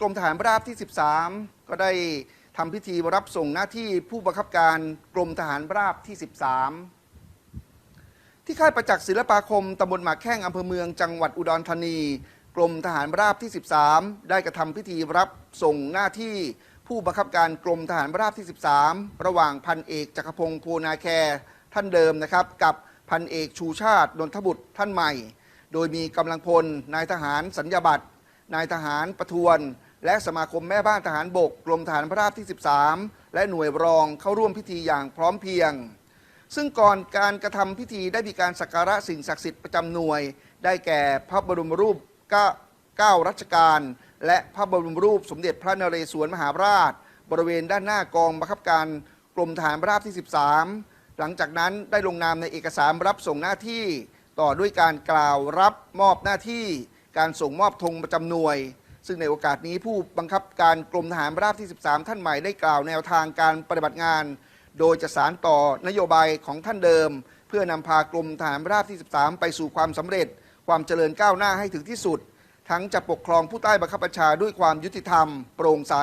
กรมทหารราบที่ 13 ก็ได้ทำพิธีรับส่งหน้าที่ผู้บังคับการกรมทหารราบที่ 13 ที่ค่ายประจักษ์ศิลปาคมตำบลหมากแข้งอำเภอเมืองจังหวัดอุดรธานี กรมทหารราบที่ 13 ได้กระทำพิธีรับส่งหน้าที่ผู้บังคับการกรมทหารราบที่ 13 ระหว่างพันเอกจักรพงศ์โพนาแคร์ท่านเดิมนะครับ กับพันเอกชูชาตินนทบุตรท่านใหม่ โดยมีกำลังพลนายทหารสัญญาบัตรนายทหารประทวน และสมาคมแม่บ้านทหารบกกรมทหารพระราบที่ 13 และหน่วยรองเข้าร่วมพิธีอย่างพร้อมเพรียง ซึ่งก่อนการกระทำพิธีได้มีการสักการะสิ่งศักดิ์สิทธิ์ประจำหน่วย ได้แก่พระบรมรูปเก้าเก้ารัชกาลและพระบรมรูปสมเด็จพระนเรศวรมหาราช บริเวณด้านหน้ากองบังคับการกรมทหารราบที่ 13 หลังจากนั้นได้ลงนามในเอกสารรับส่งหน้าที่ ต่อด้วยการกล่าวรับมอบหน้าที่ การส่งมอบธงประจำหน่วย ซึ่งในโอกาสนี้ผู้บังคับการกรมทหารราบที่ 13 ท่านใหม่ได้กล่าวแนวทางการปฏิบัติงาน โดยจะสารต่อนโยบายของท่านเดิม เพื่อนำพากรมทหารราบที่ 13 ไปสู่ความสำเร็จ ความเจริญก้าวหน้าให้ถึงที่สุด ทั้งจะปกครองผู้ใต้บังคับบัญชาด้วยความยุติธรรม โปร่งใส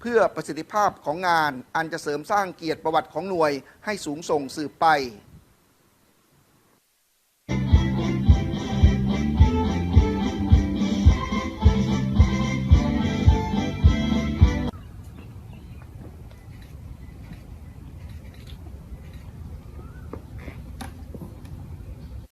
เพื่อประสิทธิภาพของงาน อันจะเสริมสร้างเกียรติประวัติของหน่วยให้สูงส่งสืบไป